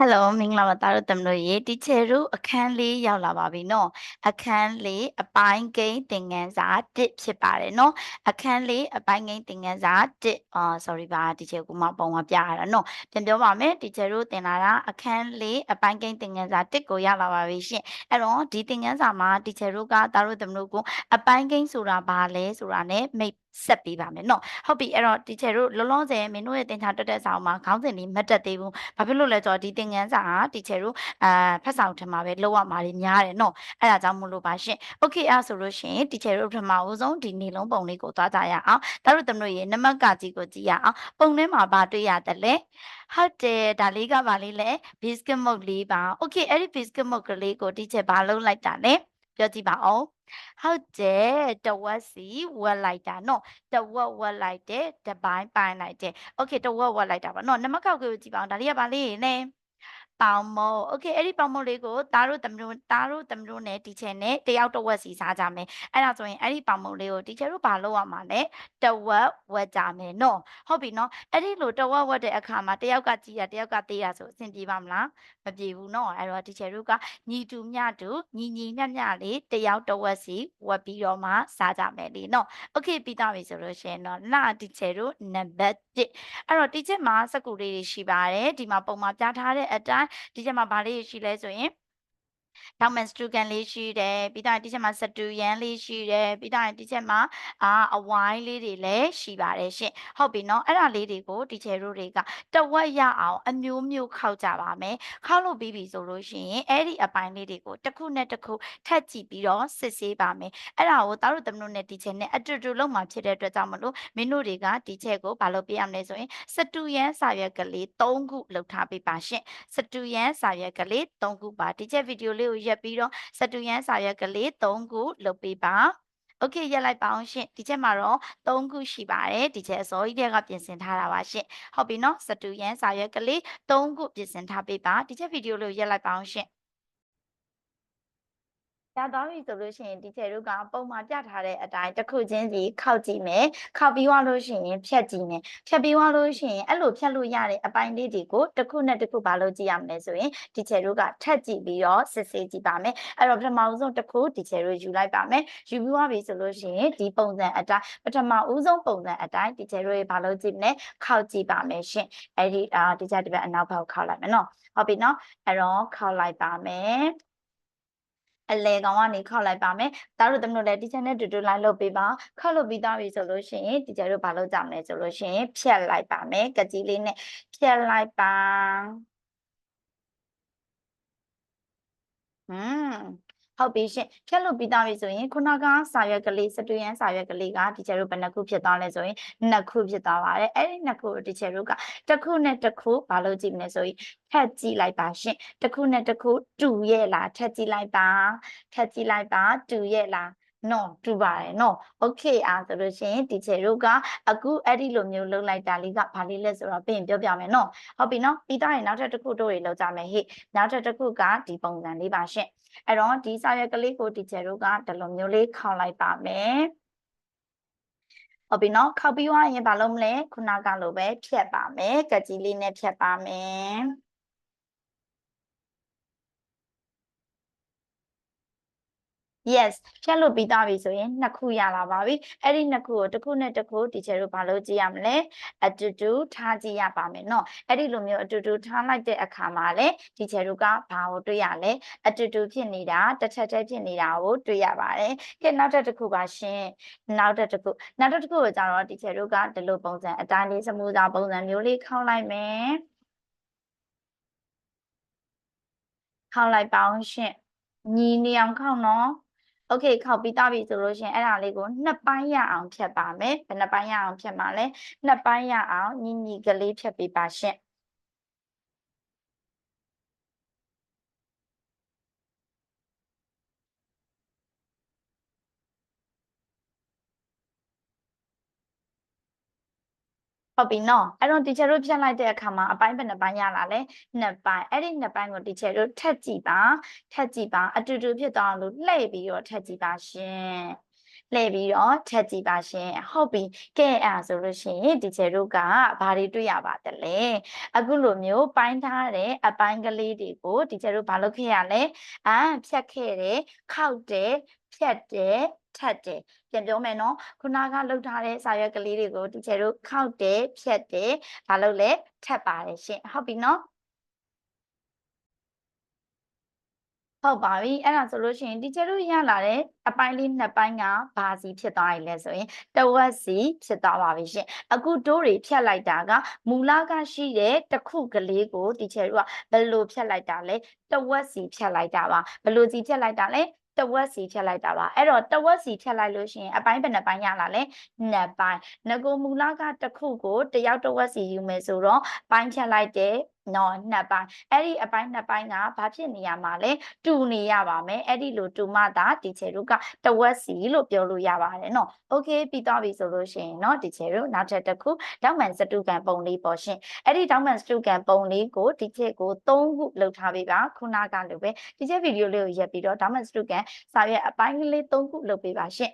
Hello မင်္ဂလာပါသားတို့သမီးတို့ရေတီချယ်တို့အခန်းလေးရောက်လာပါပြီနော်အခန်းလေးအပိုင်းကိန်းသင်ခန်းစာ1ဖြစ်ပါတယ်နော်အခန်းလေးအပိုင်းကိန်းသင်ခန်းစာ1အာ sorry ပါတီချယ်ကမှပုံမပြရတာနော်ပြန်ပြောပါမယ်တီချယ်တို့သင်လာတာအခန်းလေးအပိုင်းကိန်းသင်ခန်းစာ1ကိုရောက်လာပါပြီရှင်အဲ့တော့ဒီသင်ခန်းစာမှာတီချယ်တို့ကသားတို့သမီးတို့ကိုအပိုင်းကိန်းဆိုတာဘာလဲဆိုတာ ਨੇ မိတ် ဆက်ပေးပါမယ်နော်ဟုတ်ပြီအဲ့တော့တီချယ်တို့လောလောဆယ်မင်းတို့ရဲ့သင်ချာတက်တဲ့စာအုပ်မှာခေါင်းစဉ်လေးမတ်တက်သေးဘူးဘာဖြစ်လို့လဲဆိုတော့ဒီသင်ခန်းစာဟာတီချယ်တို့အာဖတ်ဆောင်ထင်မှာပဲလောက်ရမှာတွေများတယ်နော်အဲ့ဒါကြောင့်မို့လို့ပါရှင်โอเคအဲ့ဆိုလို့ရှိရင်တီချယ်တို့ပထမဦးဆုံးဒီနေလုံးပုံလေးကိုသွားကြရအောင်ဒါတို့သမတို့ရဲ့နမကကြီးကိုကြည့်ရအောင်ပုံထဲမှာဘာတွေ့ရတယ်လဲဟုတ်တယ်ဒါလေးကပါလေးလဲ biscuit mug လေးပါโอเคအဲ့ဒီ biscuit mug ကလေးကိုတီချယ်ဘာလုပ်လိုက်တာလဲပြောကြည့်ပါ เขาเจจะว่าสีว่าไหลจ้านาะจะว่าว่าไหลเจจะบายปลายไหลเจโอเคจะว่าว่าไหลจ้าเนาะนั่นมันก็คือจีบังดาเรียบาลีเนี่ย ပေါင်မို့โอเคအဲ့ဒီပေါင်မို့လေးကိုသားတို့သမတို့သားတို့သမတို့နဲ့တီချယ်နဲ့တယောက်တစ်ဝက်စီစားကြမယ်အဲ့ဒါဆိုရင်အဲ့ဒီပေါင်မို့လေးကိုတီချယ်တို့ဘာလုပ်ရမှာလဲတဝက်ဝက်ကြမယ်နော်ဟုတ်ပြီနော်အဲ့ဒီလိုတဝက်ဝက်တဲ့အခါမှာတယောက်ကကြည်ရတယောက်ကသေးရဆိုအဆင်ပြေပါမလားမပြေဘူးနော်အဲ့တော့တီချယ်တို့ကညီတူမျှတူညီညီမျှမျှလေးတယောက်တစ်ဝက်စီဝက်ပြီးတော့မှစားကြမယ်လေနော်โอเคပြီးသားပြီဆိုလို့ရှိရင်တော့လာတီချယ်တို့နံပါတ်1အဲ့တော့တီချယ်မှာစကူလေးတွေရှိပါတယ်ဒီမှာပုံမှာပြထားတဲ့အတိုင်း းဒီချက်မှာဗာလေးရှိလဲဆိုရင် နောက်မှစတူကန်လေးရှိတယ်ပြီးတော့ဒီချက်မှာစတူရန်လေးရှိတယ်ပြီးတော့ဒီချက်မှာအာအဝိုင်းလေးတွေလည်းရှိပါတယ်ရှင်ဟုတ်ပြီနော်အဲ့ဒါလေးတွေကိုဒီချယ်တို့တွေကတဝက်ရအောင်အမျိုးမျိုးခောက်ကြပါမယ်ခောက်လို့ပြီးပြီဆိုလို့ရှိရင်အဲ့ဒီအပိုင်းလေးတွေကိုတစ်ခုနဲ့တစ်ခုထပ်ကြည့်ပြီးတော့စစ်ဆေးပါမယ်အဲ့ဒါကိုတားတို့သမတို့နဲ့ဒီချယ်နဲ့အတူတူလုံးမှာဖြစ်တဲ့အတွက်ကြောင့်မလို့မင်းတို့တွေကဒီချယ်ကိုဘာလို့ပြရမလဲဆိုရင်စတူရန်စာရွက်ကလေး၃ခုလောက်ထားပေးပါရှင်စတူရန်စာရွက်ကလေး၃ခုပါဒီချက်ဗီဒီယိုလကိုရက်ပြီးတော့စတူရန်စာရွက်ကလေး၃ခုလုပ်ပေးပါโอเคရက်လိုက်ပါအောင်ရှင်ဒီချက်မှာတော့၃ခုရှိပါတယ်ဒီချက်အစောကြီးတွေကပြင်ဆင်ထားတာပါရှင်ဟုတ်ပြီနော်စတူရန်စာရွက်ကလေး၃ခုပြင်ဆင်ထားပေးပါဒီချက်ဗီဒီယိုလေးကိုရက်လိုက်ပါအောင်ရှင် ရသွားပြီဆိုလို့ရှိရင်ဒီချယ်တို့ကပုံမှန်ပြထားတဲ့အတိုင်းတစ်ခုချင်းစီခောက်ကြည့်မယ်ခောက်ပြီးသွားလို့ရှိရင်ဖြတ်ကြည့်မယ်ဖြတ်ပြီးသွားလို့ရှိရင်အဲ့လိုဖြတ်လို့ရတဲ့အပိုင်းလေးတွေကိုတစ်ခုနဲ့တစ်ခုဘာလို့ကြည့်ရမလဲဆိုရင်ဒီချယ်တို့ကထပ်ကြည့်ပြီးတော့စစ်ဆေးကြည့်ပါမယ်အဲ့တော့ပထမဦးဆုံးတစ်ခုဒီချယ်တို့ယူလိုက်ပါမယ်ယူပြီးသွားပြီဆိုလို့ရှိရင်ဒီပုံစံအတိုင်းပထမဦးဆုံးပုံစံအတိုင်းဒီချယ်တို့ရေဘာလို့ကြည့်မလဲခောက်ကြည့်ပါမယ်ရှင်အဲ့ဒီအာဒီချယ်ဒီဘက်အနောက်ဘက်ကိုခောက်လိုက်မယ်နော်ဟုတ်ပြီနော်အဲ့တော့ခောက်လိုက်ပါမယ် အလဲကောင်ကနေခောက်လိုက်ပါမယ်။ဒါတို့သမီးတို့လည်း teacher နဲ့တူတူ line လုပ်ပေးပါ။ခောက်လုပ်ပြီးသားပြီဆိုလို့ရှိရင် teacher တို့ဘာလုပ်ကြမလဲဆိုလို့ရှိရင်ဖြတ်လိုက်ပါမယ်။ကကြီးလေးနဲ့ဖြတ်လိုက်ပါ။ဟွန်း ဟုတ်ပြီရှင်ဖြတ်လို့ပြီးသားပြီဆိုရင်ခုနကစာရွက်ကလေးစတူရန်စာရွက်ကလေးကတီချာတို့ဘယ်နှခုဖြစ်သွားလဲဆိုရင်နှစ်ခုဖြစ်သွားပါတယ်အဲ့ဒီနှစ်ခုကိုတီချာတို့ကတစ်ခုနဲ့တစ်ခုဘာလို့ကြည့်မလဲဆိုရင်ထပ်ကြည့်လိုက်ပါရှင်တစ်ခုနဲ့တစ်ခုတူရဲ့လားထပ်ကြည့်လိုက်ပါထပ်ကြည့်လိုက်ပါတူရဲ့လား နော်တူပါတယ်နော်โอเคအားဆိုလို့ရှိရင်တီချယ်တို့ကအခုအဲ့ဒီလိုမျိုးလုပ်လိုက်တာလေးကဘာလေးလဲဆိုတော့ပြင်ပြောပြမယ်နော်ဟုတ်ပြီနော်ပြီးသားရင်နောက်ထပ်တစ်ခုတို့တွေလောက်ကြမယ်ဟေ့နောက်ထပ်တစ်ခုကဒီပုံစံလေးပါရှင်အဲ့တော့ဒီစာရွက်ကလေးကိုတီချယ်တို့ကဒီလိုမျိုးလေးခေါက်လိုက်ပါမယ်ဟုတ်ပြီနော်ခောက်ပြီးသွားရင်ဘာလုပ်မလဲခုနကလိုပဲဖြတ်ပါမယ်ကကြီးလေးနဲ့ဖြတ်ပါမယ် yes ဖြတ်လို့ပြီးသားပြီဆိုရင်နှစ်ခုရလာပါပြီအဲ့ဒီနှစ်ခုကိုတစ်ခုနဲ့တစ်ခုတီချယ်တို့ဘာလို့ကြည့်ရမလဲအတူတူထားကြည့်ရပါမယ်เนาะအဲ့ဒီလိုမျိုးအတူတူထားလိုက်တဲ့အခါမှာလေတီချယ်တို့ကဘာကိုတွေ့ရလဲအတူတူဖြစ်နေတာတစ်ချက်တည်းဖြစ်နေတာကိုတွေ့ရပါတယ်ကဲနောက်တစ်တစ်ခုပါရှင်နောက်တစ်တစ်ခုနောက်တစ်တစ်ခုကိုကြတော့တီချယ်တို့ကဒီလိုပုံစံအတိုင်းလေးစမူစာပုံစံမျိုးလေးခေါင်းလိုက်မယ်ခေါင်းလိုက်ပါအောင်ရှင်ညီနေအောင်ခေါင်းနော် okay ခောက်ပြီးသားပြီဆိုလို့ရှင်အဲ့ဒါလေးကိုနှစ်ပိုင်းရအောင်ဖြတ်ပါမယ်ဘယ်နှပိုင်းရအောင်ဖြတ်မှာလဲနှစ်ပိုင်းရအောင်ညီညီကလေးဖြတ်ပေးပါရှင် ဟုတ်ပြီနော်အဲ့တော့ teacher တို့ဖြတ်လိုက်တဲ့အခါမှာအပိုင်းဘယ်နှပိုင်းရလာလဲနှစ်ပိုင်းအဲ့ဒီနှစ်ပိုင်းကို teacher တို့ထပ်ကြည့်ပါထပ်ကြည့်ပါအတူတူဖြစ်သွားအောင်လို့လှည့်ပြီးတော့ထပ်ကြည့်ပါရှင်လှည့်ပြီးတော့ထပ်ကြည့်ပါရှင်ဟုတ်ပြီကဲအဲ့ဒါဆိုလို့ရှိရင်ဒီချေတို့ကဘာတွေတွေ့ရပါသလဲအခုလိုမျိုးပိုင်းထားတဲ့အပိုင်းကလေးတွေကိုဒီချေတို့ဘာလုပ်ခဲ့ရလဲအာဖြတ်ခဲ့တယ်ခောက်တယ်ဖြတ်တယ် ထပ်တယ်ပြန်ပြောမယ်နော်ခုနကလှုပ်ထားတဲ့စာရွက်ကလေးတွေကိုဒီချေတို့ခောက်တယ်ဖြတ်တယ်ဘာလုပ်လဲထပ်ပါတယ်ရှင်ဟုတ်ပြီနော်ဟုတ်ပါပြီအဲ့ဒါဆိုလို့ရှိရင်တီချာတို့ရလာတဲ့အပိုင်းလေးနှစ်ပိုင်းကဘာစီဖြစ်သွားပြီလဲဆိုရင်တဝက်စီဖြစ်သွားပါပြီရှင်အခုတို့တွေဖြတ်လိုက်တာကမူလကရှိတဲ့တစ်ခုကလေးကိုတီချာတို့ကဘယ်လိုဖြတ်လိုက်တာလဲတဝက်စီဖြတ်လိုက်တာပါဘယ်လိုစီဖြတ်လိုက်တာလဲ တဝက်စီဖြတ်လိုက်တာပါအဲ့တော့တဝက်စီဖြတ်လိုက်လို့ရှိရင်အပိုင်းဘယ်နှပိုင်းရလာလဲနှစ်ပိုင်းငကိုမူလကတစ်ခုကိုတယောက်တဝက်စီယူမယ်ဆိုတော့ပိုင်းဖြတ်လိုက်တယ် နော်နှစ်ပိုင်းအဲ့ဒီအပိုင်းနှစ်ပိုင်းကဘာဖြစ်နေရမှာလဲတူနေရပါမယ်အဲ့ဒီလိုတူမှသာဒီချေတို့ကတဝက်စီလို့ပြောလို့ရပါတယ်နော်โอเคပြီးသွားပြီဆိုလို့ရှိရင်နော်ဒီချေတို့နောက်ထပ်တစ်ခုတောက်မှန်စတုကန်ပုံလေးပေါ့ရှင်အဲ့ဒီတောက်မှန်စတုကန်ပုံလေးကိုဒီချေကို၃ခုလုပ်ထားပေးပါခုနကလိုပဲဒီချေဗီဒီယိုလေးကိုရက်ပြီးတော့တောက်မှန်စတုကန်စာရွက်အပိုင်းကလေး၃ခုလုပ်ပေးပါရှင်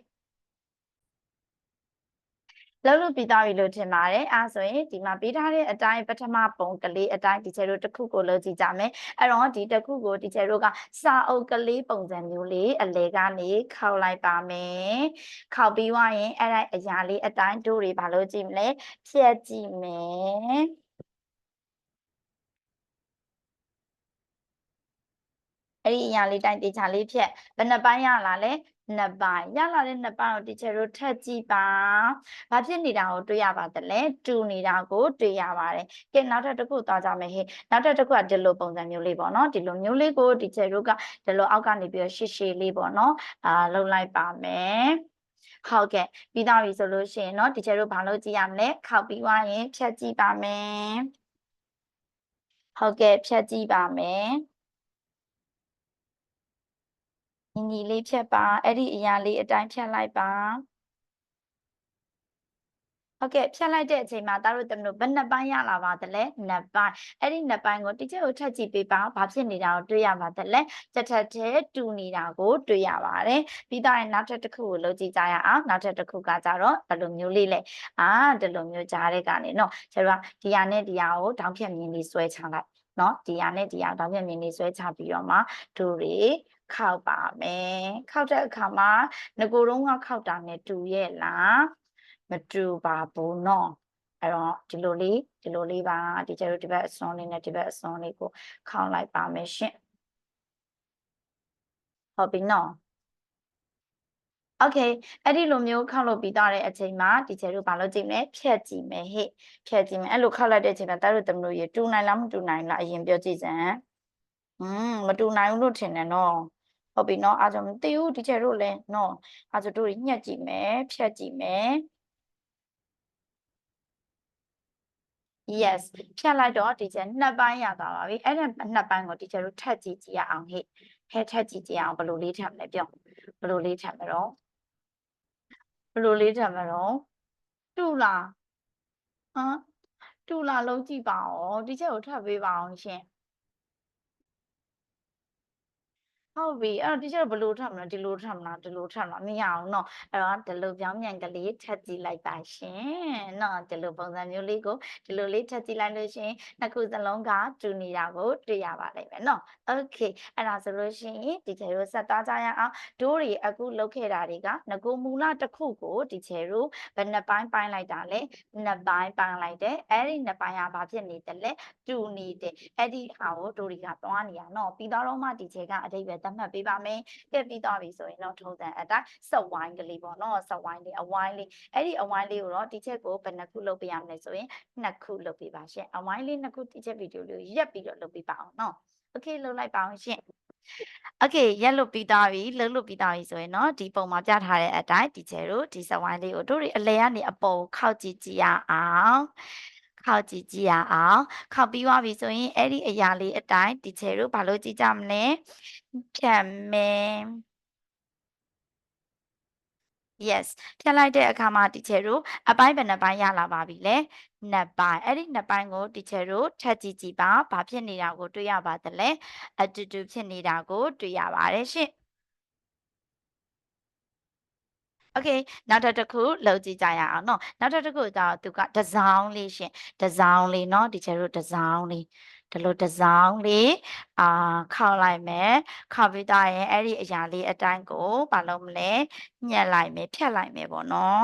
လောက်လို့ပြီးသားပြီလို့ထင်ပါတယ်အဲဆိုရင်ဒီမှာပေးထားတဲ့အတိုင်းပထမပုံကလေးအတိုင်းဒီချေတို့တစ်ခုကိုလုပ်ကြည့်ကြမယ်အဲ့တော့ဒီတစ်ခုကိုဒီချေတို့ကစာအုပ်ကလေးပုံစံမျိုးလေးအလဲကနေခောက်လိုက်ပါမယ်ခောက်ပြီးွားရင်အဲ့ဒါအရာလေးအတိုင်းတို့တွေဘာလို့ကြည့်မလဲဖြတ်ကြည့်မယ်အဲ့ဒီအရာလေးတိုင်းတေချာလေးဖြက်ဘယ်နှပိုင်းရလာလဲ နှစ်ပိုင်းရလာတဲ့နှစ်ပိုင်းကိုတီချာတို့ထပ်ကြည့်ပါဘာဖြစ်နေတာကိုတွေ့ရပါသလဲတူနေတာကိုတွေ့ရပါတယ်ကဲနောက်ထပ်တစ်ခုသွားကြမယ်ဟေ့နောက်ထပ်တစ်ခုကဒီလိုပုံစံမျိုးလေးပေါ့နော်ဒီလိုမျိုးလေးကိုတီချာတို့ကဒီလိုအောက်ကနေပြီးတော့ရှေ့ရှေ့လေးပေါ့နော်အာလှုပ်လိုက်ပါမယ်ဟုတ်ကဲ့ပြီးသားပြီဆိုလို့ရှိရင်เนาะတီချာတို့ဘာလို့ကြည့်ရမလဲခောက်ပြီးွားရင်ဖြတ်ကြည့်ပါမယ်ဟုတ်ကဲ့ဖြတ်ကြည့်ပါမယ် ညီညီလေးဖြတ်ပါအဲ့ဒီအရာလေးအတိုင်းဖြတ်လိုက်ပါဟုတ်ကဲ့ဖြတ်လိုက်တဲ့အချိန်မှာသားတို့တမလို့ဘယ်နှစ်ပိုင်းရလာပါသလဲနှစ်ပိုင်းအဲ့ဒီနှစ်ပိုင်းကိုတိကျကိုထပ်ကြည့်ပေးပါဘာဖြစ်နေတာကိုတွေ့ရပါသလဲတစ်ထပ်တည်းတူနေတာကိုတွေ့ရပါတယ်ပြီးတော့နောက်ထပ်တစ်ခုကိုလုပ်ကြည့်ကြရအောင်နောက်ထပ်တစ်ခုကကြတော့ဘယ်လိုမျိုးလေးလဲအာဒီလိုမျိုးကြားတဲ့ကနေနော်ကျတော့ဒီဟာနဲ့ဒီဟာကိုတောင်းဖြတ်မြင်လေးဆွဲချလိုက်နော်ဒီဟာနဲ့ဒီဟာတောင်းဖြတ်မြင်လေးဆွဲချပြီးတော့မှဒူတွေ ခောက်ပါမယ်ခောက်တဲ့အခါမှာငကိုတုံးကခောက်တာနဲ့တူရဲ့လားမတူပါဘူးเนาะအဲ့တော့ဒီလိုလေးဒီလိုလေးပါဒီကျတို့ဒီဘက်အစွန်းလေးနဲ့ဒီဘက်အစွန်းလေးကိုခောက်လိုက်ပါမယ်ရှင်ဟုတ်ပြီเนาะโอเคအဲ့ဒီလိုမျိုးခောက်လို့ပြီးသွားတဲ့အချိန်မှာဒီကျတို့ဘာလုပ်ကြည့်မလဲဖြတ်ကြည့်မယ်ဟဲ့ဖြတ်ကြည့်မယ်အဲ့လိုခောက်လိုက်တဲ့အချိန်မှာတတို့တမလို့ရတူနိုင်လားမတူနိုင်လားအရင်ပြောကြည့်စမ်းอืมမတူနိုင်ဘူးလို့ထင်တယ်เนาะ ဟုတ်ပြီเนาะအားကြောင့်မသိဘူးဒီကျတို့လည်းเนาะအားဆိုတို့ညှက်ကြည့်မယ်ဖြတ်ကြည့်မယ် yes ဖြတ်လိုက်တော့ဒီကျနှစ်ပိုင်းရသွားပါပြီအဲ့ဒါနှစ်ပိုင်းကိုဒီကျတို့ထပ်ကြည့်ကြည့်ရအောင်ဟဲ့ဟဲ့ထပ်ကြည့်ကြည့်အောင်ဘယ်လိုလေးထပ်မလဲပြောဘယ်လိုလေးထပ်မတော့ဘယ်လိုလေးထပ်မတော့တူလားဟမ်တူလားလုံးကြည့်ပါဦးဒီချက်ကိုထပ်ပေးပါအောင်ရှင် ဟုတ်ပြီအဲ့တော့ teacher ဘယ်လိုထပ်မလဲဒီလိုထပ်မလားဒီလိုထပ်မလားမရအောင်เนาะအဲ့တော့ဒီလိုပြောင်းပြန်ကလေးထပ်ကြည့်လိုက်ပါရှင်เนาะဒီလိုပုံစံမျိုးလေးကိုဒီလိုလေးထပ်ကြည့်လိုက်လို့ရှင်နှစ်ခုစလုံးကတူနေတာကိုတွေ့ရပါလိမ့်မယ်เนาะ okay အဲ့ဒါဆိုလို့ရှိရင် teacher တို့ဆက်သွားကြရအောင်ဒိုးတွေအခုလုပ်ခဲ့တာတွေကငကိုမူလတစ်ခုကို teacher တို့ဘယ်နှစ်ပိုင်းပိုင်းလိုက်တာလဲနှစ်ပိုင်းပိုင်းလိုက်တယ်အဲ့ဒီနှစ်ပိုင်းကဘာဖြစ်နေတယ်လဲတူနေတယ်အဲ့ဒီဟာကိုဒိုးတွေကသွားနေတာเนาะပြီးတော့မှ teacher ကအတိတ်ပဲသ တ်မှတ်ပေးပါမယ်။ကဲပြီးသွားပြီဆိုရင်တော့ထုံးစံအတိုင်းစက်ဝိုင်းကလေးပေါ့နော်စက်ဝိုင်းလေးအဝိုင်းလေးအဲ့ဒီအဝိုင်းလေးကိုတော့ဒီချက်ကိုဘယ်နှခုလုပ်ပေးရမလဲဆိုရင်နှစ်ခုလုပ်ပေးပါရှင်။အဝိုင်းလေးနှစ်ခုဒီချက်ဗီဒီယိုလေးရက်ပြီးတော့လုပ်ပေးပါအောင်နော်။ Okay လုပ်လိုက်ပါအောင်ရှင်။ Okay ရက်လို့ပြီးသားပြီလှုပ်လို့ပြီးသားပြီဆိုရင်เนาะဒီပုံမှာပြထားတဲ့အတိုင်းဒီကျဲတို့ဒီစဝိုင်းလေးကိုတို့တွေအလဲကနေအပေါ်ခောက်ကြည့်ကြည့်ရအောင် ခောက်ကြည့်ကြည့်ရအောင်ခောက်ပြီးသွားပြီဆိုရင်အဲ့ဒီအရာလေးအတိုင်းဒီချေတို့ဘာလို့ကြည့်ကြမလဲဖြတ်မယ် yes ဖြတ်လိုက်တဲ့အခါမှာတီချယ်တို့အပိုင်းဘယ်နှပိုင်းရလာပါပြီလဲနှစ်ပိုင်းအဲ့ဒီနှစ်ပိုင်းကိုတီချယ်တို့ထပ်ကြည့်ကြည့်ပါဘာဖြစ်နေတာကိုတွေ့ရပါသလဲအတူတူဖြစ်နေတာကိုတွေ့ရပါတယ်ရှင့် โอเคနောက်ထပ်တစ်ခုလုပ်ကြည့်ကြရအောင်เนาะနောက်ထပ်တစ်ခုကျတော့သူကတစ်စောင်းလေးရှင်တစ်စောင်းလေးเนาะဒီကျတို့တစ်စောင်းလေးဒီလိုတစ်စောင်းလေးအာခောက်လိုက်မယ်ခောက်ပြီးသားရင်အဲ့ဒီအရာလေးအတိုင်းကိုမလုပ်မလဲညှက်လိုက်မယ်ဖြတ်လိုက်မယ်ပေါ့နော်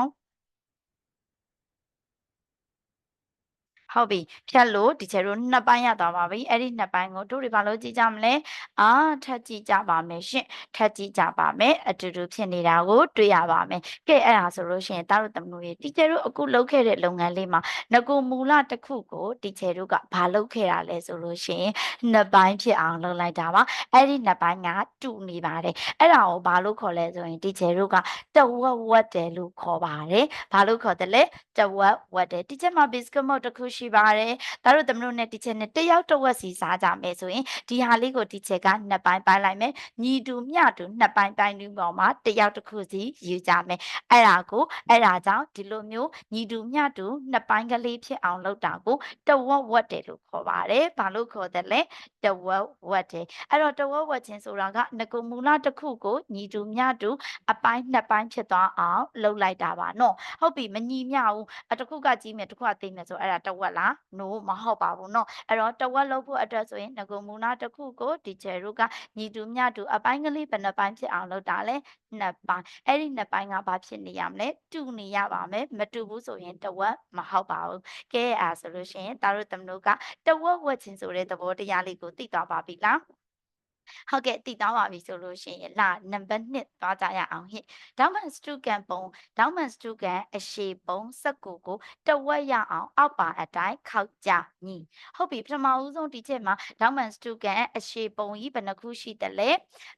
ဟုတ်ပြီဖြတ်လို့ဒီချေတို့နှစ်ပိုင်းရသွားပါပြီအဲ့ဒီနှစ်ပိုင်းကိုတို့တွေဘာလို့ကြည့်ကြမလဲအာထပ်ကြည့်ကြပါမယ်ရှင်ထပ်ကြည့်ကြပါမယ်အတူတူဖြစ်နေတာကိုတွေ့ရပါမယ်ကဲအဲ့ဒါဆိုလို့ရှိရင်တားတို့တမလို့ရေဒီချေတို့အခုလုပ်ခဲ့တဲ့လုပ်ငန်းလေးမှာငကိုမူလတစ်ခုကိုဒီချေတို့ကဘာလုပ်ခဲ့တာလဲဆိုလို့ရှိရင်နှစ်ပိုင်းဖြစ်အောင်လုပ်လိုက်တာပါအဲ့ဒီနှစ်ပိုင်းကတူနေပါတယ်အဲ့ဒါကိုဘာလို့ခေါ်လဲဆိုရင်ဒီချေတို့ကတဝက်ဝက်တယ်လို့ခေါ်ပါတယ်ဘာလို့ခေါ်တယ်လဲတဝက်ဝက်တယ်ဒီချက်မှာ biscuit mode တစ်ခုရှိပါတယ်ဒါတို့သမတို့နဲ့ဒီချက်နဲ့တယောက်တစ်ဝက်စီစားကြမယ်ဆိုရင်ဒီဟာလေးကိုဒီချက်ကနှစ်ပိုင်းပိုင်းလိုက်မယ်ညီတူမျှတူနှစ်ပိုင်းပိုင်းတူပေါ်မှာတယောက်တစ်ခုစီယူကြမယ်အဲ့ဒါကိုအဲ့ဒါကြောင့်ဒီလိုမျိုးညီတူမျှတူနှစ်ပိုင်းကလေးဖြစ်အောင်လုပ်တာကိုတဝက်ဝက်တယ်လို့ခေါ်ပါတယ်ဘာလို့ခေါ်တယ်လဲတဝက်ဝက်တယ်အဲ့တော့တဝက်ဝက်ခြင်းဆိုတာကငကုမူလတစ်ခုကိုညီတူမျှတူအပိုင်းနှစ်ပိုင်းဖြစ်သွားအောင်လုပ်လိုက်တာပါနော်ဟုတ်ပြီမညီမျှဘူးအတစ်ခုကကြီးမယ်တစ်ခုကသိမယ်ဆိုအဲ့ဒါတဝကလား no မဟုတ်ပါဘူးเนาะအဲ့တော့တဝက်လုပ်ဖို့အတွက်ဆိုရင်ငကုမူနာတစ်ခုကိုဒီချယ်တို့ကညီတူမျှတူအပိုင်းကလေးဘယ်နှပိုင်းဖြစ်အောင်လုပ်တာလဲနှစ်ပိုင်းအဲ့ဒီနှစ်ပိုင်းကဘာဖြစ်နေရမလဲတူနေရပါမယ်မတူဘူးဆိုရင်တဝက်မဟုတ်ပါဘူးကဲအားဆိုလို့ရှိရင်တာတို့သမတို့ကတဝက်ဝက်ချင်းဆိုတဲ့သဘောတရားလေးကိုသိသွားပါပြီလား ဟုတ်ကဲ့တည်သွားပါပြီဆိုလို့ရှိရင်လာနံပါတ်1သွားကြရအောင်ဟိဒေါမန်စတူကန်ပုံဒေါမန်စတူကန်အရှိပုံစက်ကူကိုတဝက်ရအောင်အောက်ပါအတိုင်းခောက်ကြညီဟုတ်ပြီပထမဦးဆုံးဒီချက်မှာဒေါမန်စတူကန်အရှိပုံကြီးဘယ်နှခုရှိတယ်လဲ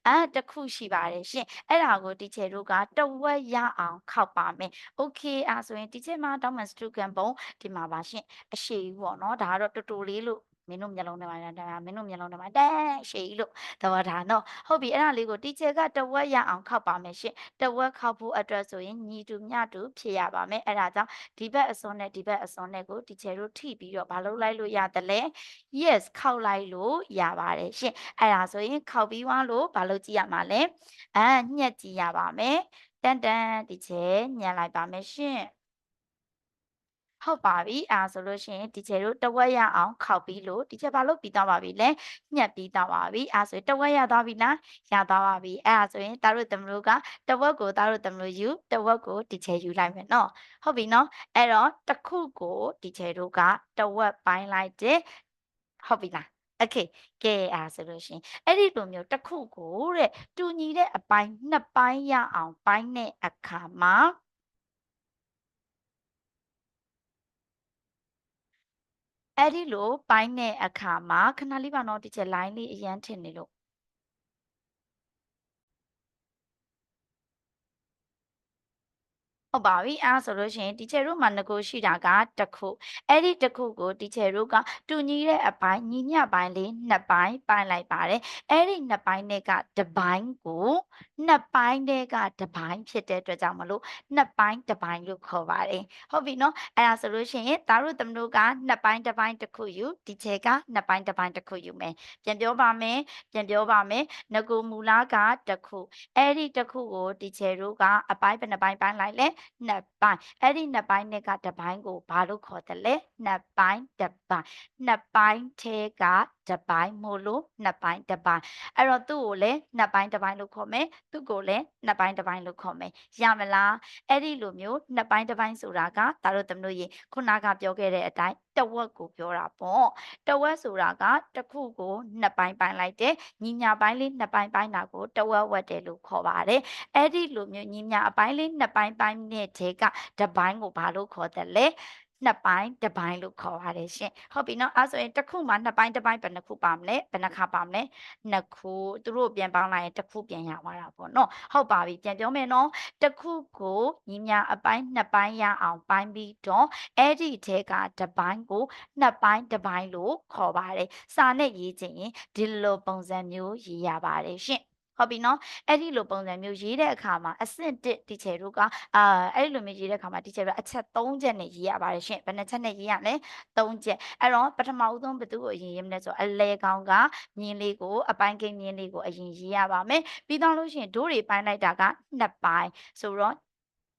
အဲတစ်ခုရှိပါတယ်ရှင်အဲ့ဒါကိုဒီချက်တို့ကတဝက်ရအောင်ခောက်ပါမယ်โอเคအဲဆိုရင်ဒီချက်မှာဒေါမန်စတူကန်ပုံဒီမှာပါရှင်အရှိပေါ့နော်ဒါကတော့တူတူလေးလို့ မင်းတို့မျက်လုံးထဲမှာဒါမင်းတို့မျက်လုံးထဲမှာတဲရှေးလို့သဘောထားနော်ဟုတ်ပြီအဲ့ဒါလေးကိုတီချာကတဝက်ရအောင်ခောက်ပါမယ်ရှင်တဝက်ခောက်ဖို့အတွက်ဆိုရင်ညီတူမျှတူဖြစ်ရပါမယ်အဲ့ဒါကြောင့်ဒီဘက်အစွန်းနဲ့ဒီဘက်အစွန်းနဲ့ကိုတီချာတို့ထိပြီးတော့မလုပ်လိုက်လို့ရတယ်လဲ yes ခောက်လိုက်လို့ရပါတယ်ရှင်အဲ့ဒါဆိုရင်ခောက်ပြီးွားလို့မလုပ်ကြည့်ရမှာလဲအဲညက်ကြည့်ရပါမယ်တန်တန်ဒီချဲညံလိုက်ပါမယ်ရှင် ဟုတ်ပါပြီအဲဆိုလို့ရှိရင်ဒီချေတို့တဝက်ရအောင်ခောက်ပြီးလို့ဒီချေဘာလို့ပြီးသွားပါပြီလဲညှက်ပြီးသွားပါပြီအဲဆိုရင်တဝက်ရသွားပြီလားရသွားပါပြီအဲဆိုရင်တာတို့သမလို့ကတဝက်ကိုတာတို့သမလို့ယူတဝက်ကိုဒီချေယူလိုက်မယ်နော်ဟုတ်ပြီနော်အဲ့တော့တစ်ခုကိုဒီချေတို့ကတဝက်ပိုင်းလိုက်တယ်ဟုတ်ပြီလားโอเคကဲအားဆိုလို့ရှင်အဲ့ဒီလိုမျိုးတစ်ခုကိုတဲ့တူညီတဲ့အပိုင်းနှစ်ပိုင်းရအောင်ပိုင်းတဲ့အခါမှာ အဲ့ဒီလိုပိုင်းတဲ့အခါမှာခဏလေးပါနော်ဒီချက် line လေးအရန်ထင်နေလို့ ဟုတ်ပါပြီအဲဆိုလို့ရှိရင် teacher တို့မှာငကိုရှိတာကတစ်ခုအဲ့ဒီတစ်ခုကို teacher တို့ကတူညီတဲ့အပိုင်းညီမျှပိုင်းလေးနှစ်ပိုင်းပိုင်းလိုက်ပါတယ်အဲ့ဒီနှစ်ပိုင်းတွေကတစ်ပိုင်းကိုနှစ်ပိုင်းတွေကတစ်ပိုင်းဖြစ်တဲ့အတွက်ကြောင့်မလို့နှစ်ပိုင်းတစ်ပိုင်းလို့ခေါ်ပါတယ်ဟုတ်ပြီနော်အဲ့ဒါဆိုလို့ရှိရင်ဒါတို့သမတို့ကနှစ်ပိုင်းတစ်ပိုင်းတစ်ခုယူ teacher ကနှစ်ပိုင်းတစ်ပိုင်းတစ်ခုယူမယ်ပြန်ပြောပါမယ်ပြန်ပြောပါမယ်ငကိုမူလကတစ်ခုအဲ့ဒီတစ်ခုကို teacher တို့ကအပိုင်းဘယ်နှပိုင်းပိုင်းလိုက်လဲနှစ်ပိုင်းအဲ့ဒီနှစ်ပိုင်းနဲ့ကတစ်ပိုင်းကိုဘာလို့ခေါ်တယ်လဲနှစ်ပိုင်းတစ်ပိုင်းနှစ်ပိုင်းထဲကတစ်ပိုင်းမို့လို့နှစ်ပိုင်းတစ်ပိုင်းအဲ့တော့သူ့ကိုလည်းနှစ်ပိုင်းတစ်ပိုင်းလို့ခေါ်မယ်သူ့ကိုလည်းနှစ်ပိုင်းတစ်ပိုင်းလို့ခေါ်မယ်ရမလားအဲ့ဒီလိုမျိုးနှစ်ပိုင်းတစ်ပိုင်းဆိုတာကဒါတို့သမတို့ရေခုနကပြောခဲ့တဲ့အတိုင်းတဝက်ကိုပြောတာပေါ့တဝက်ဆိုတာကတစ်ခုကိုနှစ်ပိုင်းပိုင်းလိုက်တယ်ညီညာပိုင်းလေးနှစ်ပိုင်းပိုင်းတာကိုတဝက်ဝက်တယ်လို့ခေါ်ပါတယ်အဲ့ဒီလိုမျိုးညီညာအပိုင်းလေးနှစ်ပိုင်းပိုင်းနဲ့တဲကတပိုင်းကိုဘာလို့ခေါ်တယ်လဲ နှစ်ပိုင်းတစ်ပိုင်းလို့ခေါ်ပါတယ်ရှင်ဟုတ်ပြီနော်အဲဆိုရင်တစ်ခုမှနှစ်ပိုင်းတစ်ပိုင်းဘယ်နှခုပါမလဲဘယ်နှခါပါမလဲနှစ်ခုသူတို့ပြန်ပေါင်းလိုက်ရင်တစ်ခုပြန်ရသွားတာပေါ့နော်ဟုတ်ပါပြီပြန်ပြောမယ်နော်တစ်ခုကိုညီမြအပိုင်းနှစ်ပိုင်းရအောင်ပိုင်းပြီးတော့အဲ့ဒီထဲကတစ်ပိုင်းကိုနှစ်ပိုင်းတစ်ပိုင်းလို့ခေါ်ပါတယ်စာနဲ့ရေးချင်ရင်ဒီလိုပုံစံမျိုးရေးရပါတယ်ရှင် ဟုတ်ပြီနော်အဲ့ဒီလိုပုံစံမျိုးရေးတဲ့အခါမှာအဆင့်1တီချယ်တို့ကအာအဲ့ဒီလိုမျိုးရေးတဲ့အခါမှာတီချယ်တို့အချက်3ချက်နဲ့ရေးရပါတယ်ရှင်ဘယ်နှချက်နဲ့ရေးရလဲ3ချက်အဲ့တော့ပထမဦးဆုံးဘယ်သူကိုအရင်ရေးမလဲဆိုအလဲကောင်ကမြင်းလေးကိုအပိုင်းကိန်းမြင်းလေးကိုအရင်ရေးရပါမယ်ပြီးတော့လို့ရှိရင်ဒိုးတွေပိုင်းလိုက်တာက2ပိုင်းဆိုတော့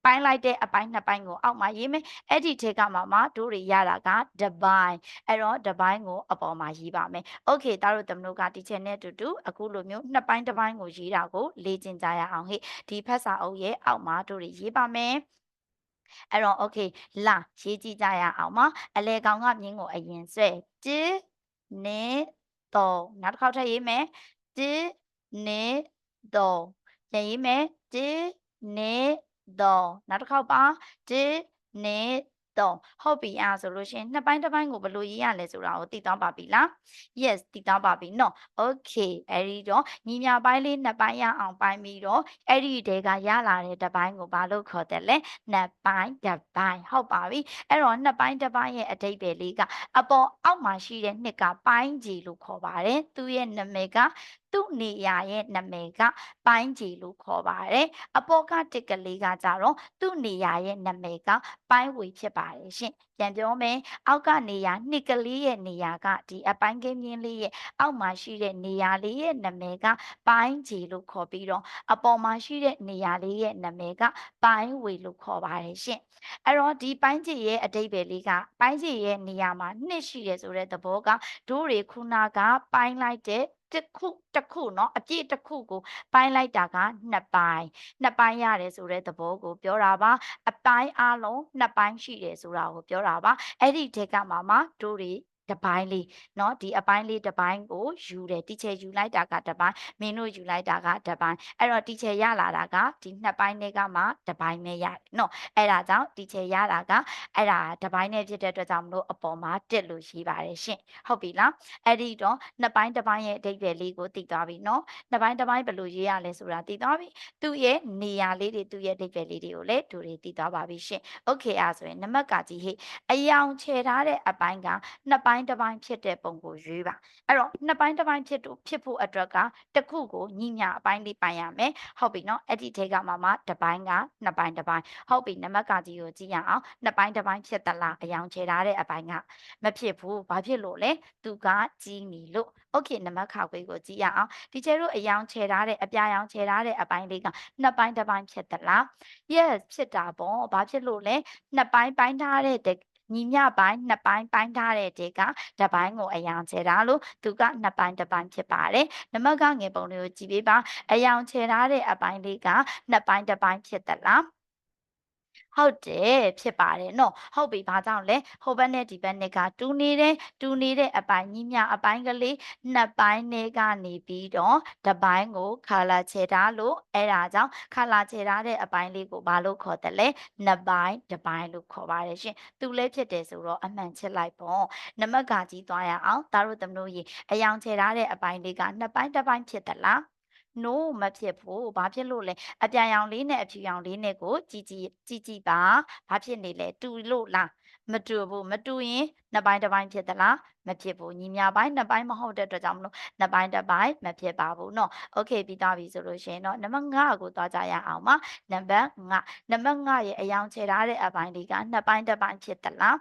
ပိုင်းလိုက်တဲ့အပိုင်းနှစ်ပိုင်းကိုအောက်မှာရေးမယ်အဲ့ဒီထဲကမှမှတို့တွေရတာကတပိုင်းအဲ့တော့တပိုင်းကိုအပေါ်မှာရေးပါမယ်โอเคသားတို့သမတို့ကတီချယ်နဲ့အတူတူအခုလိုမျိုးနှစ်ပိုင်းတစ်ပိုင်းကိုရေးတာကိုလေ့ကျင့်ကြရအောင်ဟေ့ဒီဖတ်စာအုပ်ရဲ့အောက်မှာတို့တွေရေးပါမယ်အဲ့တော့ okay လာရေးကြည့်ကြရအောင်ပါအလဲကောင်ကမြင်းကိုအရင်ဆွဲ1နေ3နောက်တစ်ခေါက်ထပ်ရေးမယ်1နေ3ပြန်ရေးမယ်1နေ 3နောက်တစ်ခေါက်ပါ1နေ3ဟုတ်ပြီအားဆိုလို့ရှိရင်နှစ်ပိုင်းတစ်ပိုင်းကိုဘယ်လိုရေးရလဲဆိုတာကိုသိသွားပါပြီလား yes သိသွားပါပြီနော် okay အဲ့ဒီတော့ညီမြပိုင်းလေးနှစ်ပိုင်းရအောင်ပိုင်းပြီးတော့အဲ့ဒီတဲကရလာတဲ့တစ်ပိုင်းကိုဘာလို့ခေါ်တယ်လဲနှစ်ပိုင်းတစ်ပိုင်းဟုတ်ပါပြီအဲ့တော့နှစ်ပိုင်းတစ်ပိုင်းရဲ့အဓိပ္ပာယ်လေးကအပေါ်အောက်မှာရှိတဲ့နှစ်ကပိုင်းကြီးလို့ခေါ်ပါတယ်သူရဲ့နာမည်က သူ့နေရာရဲ့နာမည်ကပိုင်းကြီးလို့ခေါ်ပါတယ်အပေါ်ကတစ်ကလေးကကြတော့သူ့နေရာရဲ့နာမည်ကပိုင်းဝေဖြစ်ပါတယ်ရှင်ပြန်ပြောမယ်အောက်ကနေရာနှစ်ကလေးရဲ့နေရာကဒီအပိုင်းကင်းမြင်းလေးရဲ့အောက်မှာရှိတဲ့နေရာလေးရဲ့နာမည်ကပိုင်းကြီးလို့ခေါ်ပြီးတော့အပေါ်မှာရှိတဲ့နေရာလေးရဲ့နာမည်ကပိုင်းဝေလို့ခေါ်ပါတယ်ရှင်အဲ့တော့ဒီပိုင်းကြီးရဲ့အတိတ်ပဲလေးကပိုင်းကြီးရဲ့နေရာမှာနှစ်ရှိတယ်ဆိုတဲ့သဘောကဒိုးတွေခုနကပိုင်းလိုက်တဲ့ တစ်ခုတစ်ခုเนาะအပြည့်တစ်ခုကိုပိုင်းလိုက်တာကနှစ်ပိုင်းနှစ်ပိုင်းရတယ်ဆိုတဲ့သဘောကိုပြောတာပါအပိုင်းအလုံးနှစ်ပိုင်းရှိတယ်ဆိုတာကိုပြောတာပါအဲ့ဒီထဲကမှမှတို့တွေ တပိုင်းလေးเนาะဒီအပိုင်းလေးတပိုင်းကိုယူတယ်တီချယ်ယူလိုက်တာကတပိုင်းမင်းတို့ယူလိုက်တာကတပိုင်းအဲ့တော့တီချယ်ရလာတာကဒီနှစ်ပိုင်းတွေကမှတပိုင်းပဲရတယ်เนาะအဲ့ဒါကြောင့်တီချယ်ရတာကအဲ့ဒါတပိုင်းနဲ့ဖြစ်တဲ့အတွက်ကြောင့်မလို့အပေါ်မှာတက်လို့ရှိပါတယ်ရှင်ဟုတ်ပြီလားအဲ့ဒီတော့နှစ်ပိုင်းတပိုင်းရဲ့အဓိပ္ပာယ်လေးကိုသိသွားပြီเนาะနှစ်ပိုင်းတပိုင်းဘယ်လိုရေးရလဲဆိုတာသိသွားပြီသူ့ရဲ့နေရာလေးတွေသူ့ရဲ့အဓိပ္ပာယ်လေးတွေကိုလည်းတို့တွေသိသွားပါပြီရှင်โอเคအားဆိုရင်နံပါတ်ကကြီးဟေ့အယောင်ခြေထားတဲ့အပိုင်းကနှစ်ပိုင်း တစ်ပိုင်းဖြစ်တဲ့ပုံကိုရွေးပါအဲ့တော့နှစ်ပိုင်းတစ်ပိုင်းဖြစ်ဖြစ်ဖို့အတွက်ကတစ်ခုကိုညီညာအပိုင်းလေးပိုင်းရမယ်ဟုတ်ပြီနော်အဲ့ဒီထဲကမှမှတစ်ပိုင်းကနှစ်ပိုင်းတစ်ပိုင်းဟုတ်ပြီနံပါတ်ကကြီးကိုကြည့်ရအောင်နှစ်ပိုင်းတစ်ပိုင်းဖြစ်သလားအယောင်ခြေထားတဲ့အပိုင်းကမဖြစ်ဘူးဘာဖြစ်လို့လဲသူကကြီးနေလို့โอเคနံပါတ်ခါခွေးကိုကြည့်ရအောင်ဒီကျဲတို့အယောင်ခြေထားတဲ့အပြာရောင်ခြေထားတဲ့အပိုင်းလေးကနှစ်ပိုင်းတစ်ပိုင်းဖြစ်သလား yes ဖြစ်တာပေါ့ဘာဖြစ်လို့လဲနှစ်ပိုင်းပိုင်းထားတဲ့ ညီမျှပိုင်းနှစ်ပိုင်းပိုင်းထားတဲ့တေကတပိုင်းကိုအယောင်ချေတာလို့သူကနှစ်ပိုင်းတစ်ပိုင်းဖြစ်ပါတယ်နမကငယ်ပုံလေးကိုကြည့်ပေးပါအယောင်ချေထားတဲ့အပိုင်းလေးကနှစ်ပိုင်းတစ်ပိုင်းဖြစ်သလား ဟုတ်တယ်ဖြစ်ပါတယ်နော်ဟုတ်ပြီဘာကြောင့်လဲဟိုဘက်နဲ့ဒီဘက်နဲ့ကတူနေတဲ့တူနေတဲ့အပိုင်းကြီးမြအပိုင်းကလေးနှစ်ပိုင်းနဲ့ကနေပြီးတော့တပိုင်းကိုခါလာချေထားလို့အဲ့ဒါကြောင့်ခါလာချေထားတဲ့အပိုင်းလေးကိုဘာလို့ခေါ်တယ်လဲနှစ်ပိုင်းတပိုင်းလို့ခေါ်ပါတယ်ရှင်သူလည်းဖြစ်တယ်ဆိုတော့အမှန်ချစ်လိုက်ပေါ့နမကကြီးသွားရအောင်ဒါတို့သမတို့ရေအယောင်ချေထားတဲ့အပိုင်းလေးကနှစ်ပိုင်းတပိုင်းဖြစ်သလား no မဖြစ်ဘူးဘာဖြစ်လို့လဲအပြန်ရောင်လေးနဲ့အဖြူရောင်လေးနဲ့ကိုကြည်ကြည်ကြည်ကြည်ပါဘာဖြစ်နေလဲတူလို့လားမတူဘူးမတူရင် နှစ်ပိုင်းတစ်ပိုင်းဖြစ်သလားမဖြစ်ဘူးညီမြပိုင်းနှစ်ပိုင်းမဟုတ်တဲ့အတွက်ကြောင့်မလို့နှစ်ပိုင်းတစ်ပိုင်းမဖြစ်ပါဘူးเนาะโอเคပြီးသွားပြီဆိုလို့ရှိရင်เนาะနံပါတ်5ကိုသွားကြရအောင်ပါနံပါတ်5နံပါတ်5ရဲ့အယောင်ချေထားတဲ့အပိုင်းလေးကနှစ်ပိုင်းတစ်ပိုင်းဖြစ်သလား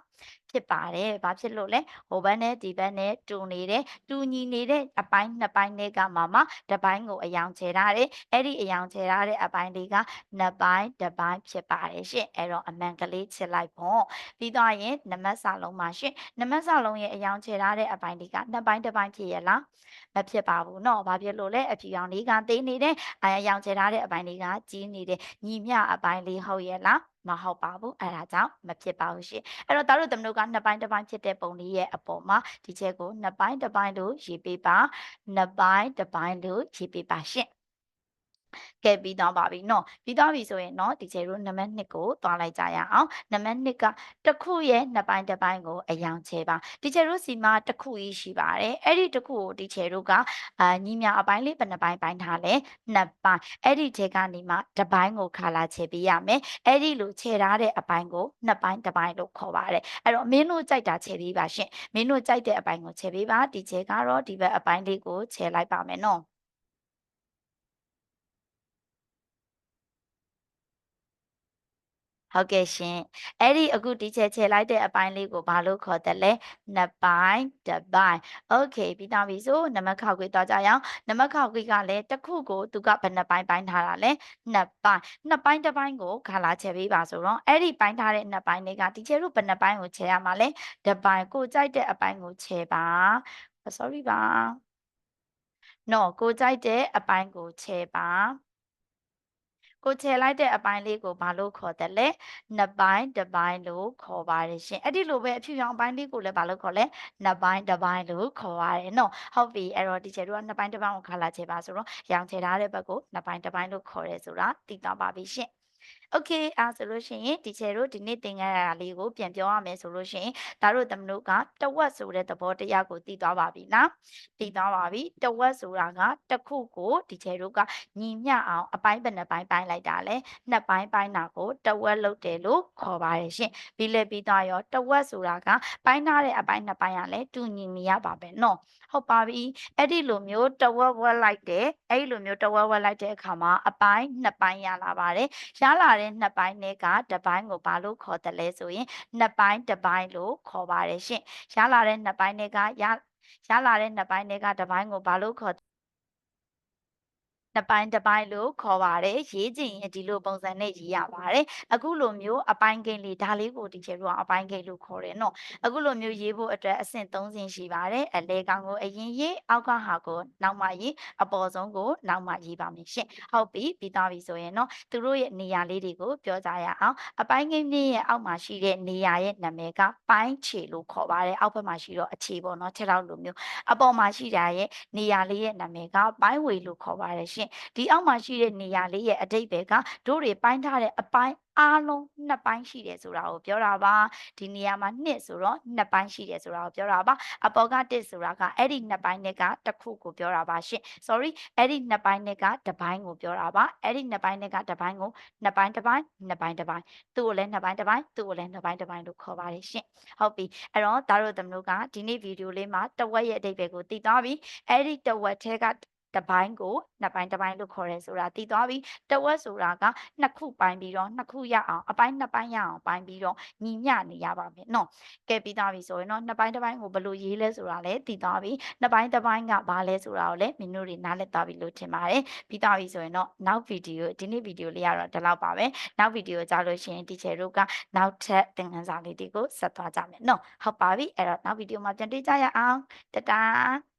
ဖြစ်ပါတယ်။ဘာဖြစ်လို့လဲ။ဟိုဘက်နဲ့ဒီဘက်နဲ့တူနေတဲ့တူညီနေတဲ့အပိုင်းနှစ်ပိုင်းတွေကမှမှတပိုင်းကိုအယောင်ချေထားတယ်။အဲ့ဒီအယောင်ချေထားတဲ့အပိုင်းတွေကနှစ်ပိုင်းတစ်ပိုင်းဖြစ်ပါတယ်ရှင်။အဲ့တော့အမှန်ကလေးချစ်လိုက်ပေါ့။ပြီးတော့ရင်နမတ်စာလုံးမှာရှင်။ နမတ်စာလုံးရဲ့အယောင်ချေထားတဲ့အပိုင်းတွေကနှစ်ပိုင်းတစ်ပိုင်းဖြစ်ရလား။မဖြစ်ပါဘူးเนาะ။ဘာဖြစ်လို့လဲအဖြူရောင်လေးကသေးနေတယ်။အယောင်ချေထားတဲ့အပိုင်းတွေကကြီးနေတယ်။ညီမျှအပိုင်းလေးဟုတ်ရဲ့လား။မဟုတ်ပါဘူးအဲ့ဒါကြောင့်မဖြစ်ပါဘူးရှင်အဲ့တော့သားတို့သမတို့ကနှစ်ပိုင်းတစ်ပိုင်းဖြစ်တဲ့ပုံလေးရဲ့အပေါ်မှာဒီချက်ကိုနှစ်ပိုင်းတစ်ပိုင်းလို့ရေးပေးပါနှစ်ပိုင်းတစ်ပိုင်းလို့ရေးပေးပါရှင် ကဲပြီးတော့ပါပြီเนาะပြီးသွားပြီဆိုရင်เนาะဒီကျဲတို့နံပါတ်2ကိုသွားလိုက်ကြရအောင်နံပါတ်2ကတစ်ခုရဲ့နှစ်ပိုင်းတစ်ပိုင်းကိုအယောင်ချဲပါဒီကျဲတို့စီမှာတစ်ခုကြီးရှိပါတယ်အဲ့ဒီတစ်ခုကိုဒီကျဲတို့ကအာညီမြအပိုင်းလေးဘယ်နှပိုင်းပိုင်းထားလဲနှစ်ပိုင်းအဲ့ဒီထဲကနေမှတစ်ပိုင်းကိုခါလာချဲပေးရမယ်အဲ့ဒီလိုချဲထားတဲ့အပိုင်းကိုနှစ်ပိုင်းတစ်ပိုင်းလို့ခေါ်ပါတယ်အဲ့တော့မင်းတို့ကြိုက်တာချဲပေးပါရှင်မင်းတို့ကြိုက်တဲ့အပိုင်းကိုချဲပေးပါဒီကျဲကတော့ဒီဘက်အပိုင်းလေးကိုချဲလိုက်ပါမယ်နော် ဟုတ်ကဲ့ရှင်အဲ့ဒီအခုတီချဲချဲလိုက်တဲ့အပိုင်းလေးကိုဘာလို့ခေါ်တယ်လဲနှစ်ပိုင်းတစ်ပိုင်း okay ပြီးတော့ပြီဆိုနံပါတ်ခောက်ခွေးတော့ကြရအောင်နံပါတ်ခောက်ခွေးကလည်းတစ်ခုကိုသူကဘယ်နှစ်ပိုင်းပိုင်းထားတာလဲနှစ်ပိုင်းနှစ်ပိုင်းတစ်ပိုင်းကိုခါလာချဲပေးပါဆိုတော့အဲ့ဒီပိုင်းထားတဲ့နှစ်ပိုင်းလေးကတီချဲတို့ဘယ်နှစ်ပိုင်းကိုချဲရမှာလဲတစ်ပိုင်းကိုကြိုက်တဲ့အပိုင်းကိုချဲပါ sorry ပါနော်ကိုကြိုက်တဲ့အပိုင်းကိုချဲပါ ကိုချဲလိုက်တဲ့အပိုင်းလေးကိုဘာလို့ခေါ်တယ်လဲနှစ်ပိုင်းတစ်ပိုင်းလို့ခေါ်ပါတယ်ရှင်အဲ့ဒီလိုပဲအဖြူရောင်အပိုင်းလေးကိုလည်းဘာလို့ခေါ်လဲနှစ်ပိုင်းတစ်ပိုင်းလို့ခေါ်ရတယ်နော်ဟုတ်ပြီအဲ့တော့ဒီချဲတို့ကနှစ်ပိုင်းတစ်ပိုင်းကိုခါလာချဲပါဆိုတော့ရောင်ချဲထားတဲ့ဘက်ကိုနှစ်ပိုင်းတစ်ပိုင်းလို့ခေါ်ရဲဆိုတာသိသွားပါပြီရှင် okay အားဆိုလို့ရှိရင်ဒီချေတို့ဒီနေ့သင်ခန်းစာလေးကိုပြန်ပြောရမယ်ဆိုလို့ရှိရင်ဒါတို့သမလို့ကတဝက်ဆိုတဲ့သဘောတရားကိုသိသွားပါပြီလားသိသွားပါပြီတဝက်ဆိုတာကတစ်ခုကိုဒီချေတို့ကညီမျှအောင်အပိုင်းပဲနှစ်ပိုင်းပိုင်းလိုက်တာလေနှစ်ပိုင်းပိုင်းတာကိုတဝက်လုပ်တယ်လို့ခေါ်ပါတယ်ရှင်ပြီးလဲပြီးသွားရောတဝက်ဆိုတာကပိုင်းထားတဲ့အပိုင်းနှစ်ပိုင်းကလည်းတူညီနေရပါပဲနော်ဟုတ်ပါပြီအဲ့ဒီလိုမျိုးတဝက်ဝက်လိုက်တယ်အဲ့ဒီလိုမျိုးတဝက်ဝက်လိုက်တဲ့အခါမှာအပိုင်းနှစ်ပိုင်းရလာပါတယ်ရလာတဲ့နှစ်ပိုင်းတွေကတစ်ပိုင်းကိုဘာလို့ခေါ်တယ်လဲဆိုရင်နှစ်ပိုင်းတစ်ပိုင်းလို့ခေါ်ပါတယ်ရှင်ရလာတဲ့နှစ်ပိုင်းတွေကရရလာတဲ့နှစ်ပိုင်းတွေကတစ်ပိုင်းကိုဘာလို့ခေါ် နှစ်ပိုင်းတစ်ပိုင်းလို့ခေါ်ပါတယ်ရေးချင်ရင်ဒီလိုပုံစံနဲ့ရေးရပါတယ်အခုလိုမျိုးအပိုင်းကိန်းလေးဒါလေးကိုဒီချေတို့ကအပိုင်းကိန်းလို့ခေါ်တယ်နော်အခုလိုမျိုးရေးဖို့အတွက်အဆင့်၃ဆင့်ရှိပါတယ်အလဲကောင်ကိုအရင်ရေးအောက်ကဟာကိုနောက်မှရေးအပေါ်ဆုံးကိုနောက်မှရေးပါမယ်ရှင့်ဟုတ်ပြီပြီးသွားပြီဆိုရင်နော်သူတို့ရဲ့နေရာလေးတွေကိုပြောကြရအောင်အပိုင်းကိန်းလေးရဲ့အောက်မှာရှိတဲ့နေရာရဲ့နာမည်ကပိုင်းခြေလို့ခေါ်ပါတယ်အောက်ဘက်မှာရှိတော့အခြေပေါ့နော်ခြေထောက်လိုမျိုးအပေါ်မှာရှိတာရဲ့နေရာလေးရဲ့နာမည်ကပိုင်းဝေလို့ခေါ်ပါတယ်ရှင်ဒီအောက်မှာရှိတဲ့နေရာလေးရဲ့အတိတ်ပဲကတို့တွေပိုင်းထားတဲ့အပိုင်းအားလုံးနှစ်ပိုင်းရှိတယ်ဆိုတာကိုပြောတာပါဒီနေရာမှာနှစ်ဆိုတော့နှစ်ပိုင်းရှိတယ်ဆိုတာကိုပြောတာပါအပေါ်ကတစ်ဆိုတာကအဲ့ဒီနှစ်ပိုင်းနဲ့ကတစ်ခုကိုပြောတာပါရှင့် sorry အဲ့ဒီနှစ်ပိုင်းနဲ့ကတစ်ပိုင်းကိုပြောတာပါအဲ့ဒီနှစ်ပိုင်းနဲ့ကတစ်ပိုင်းကိုနှစ်ပိုင်းတစ်ပိုင်းနှစ်ပိုင်းတစ်ပိုင်းသူ့ကိုလည်းနှစ်ပိုင်းတစ်ပိုင်းသူ့ကိုလည်းနှစ်ပိုင်းတစ်ပိုင်းလို့ခေါ်ပါတယ်ရှင့်ဟုတ်ပြီအဲ့တော့ဒါတို့သမလို့ကဒီနေ့ဗီဒီယိုလေးမှာတဝက်ရဲ့အတိတ်ပဲကိုသိသွားပြီအဲ့ဒီတဝက်ထဲက တစ်ပိုင်းကိုနှစ်ပိုင်းတစ်ပိုင်းလို့ခေါ်ရဲဆိုတာသိသွားပြီတဝက်ဆိုတာကနှစ်ခုပိုင်းပြီးတော့နှစ်ခုရအောင်အပိုင်းနှစ်ပိုင်းရအောင်ပိုင်းပြီးတော့ညီမျှနေရပါမယ်နော်ကဲပြီးသွားပြီဆိုရင်တော့နှစ်ပိုင်းတစ်ပိုင်းကိုဘယ်လိုရေးလဲဆိုတာလည်းသိသွားပြီနှစ်ပိုင်းတစ်ပိုင်းကဘာလဲဆိုတာကိုလည်းမင်းတို့တွေနားလည်သွားပြီလို့ထင်ပါတယ်ပြီးသွားပြီဆိုရင်တော့နောက်ဗီဒီယိုဒီနေ့ဗီဒီယိုလေးကတော့ဒီလောက်ပါပဲနောက်ဗီဒီယိုကြားလို့ရှိရင်တီချယ်တို့ကနောက်ထပ်သင်ခန်းစာလေးတွေကိုဆက်သွားကြမယ်နော်ဟုတ်ပါပြီအဲ့တော့နောက်ဗီဒီယိုမှာပြန်တွေ့ကြရအောင်တတား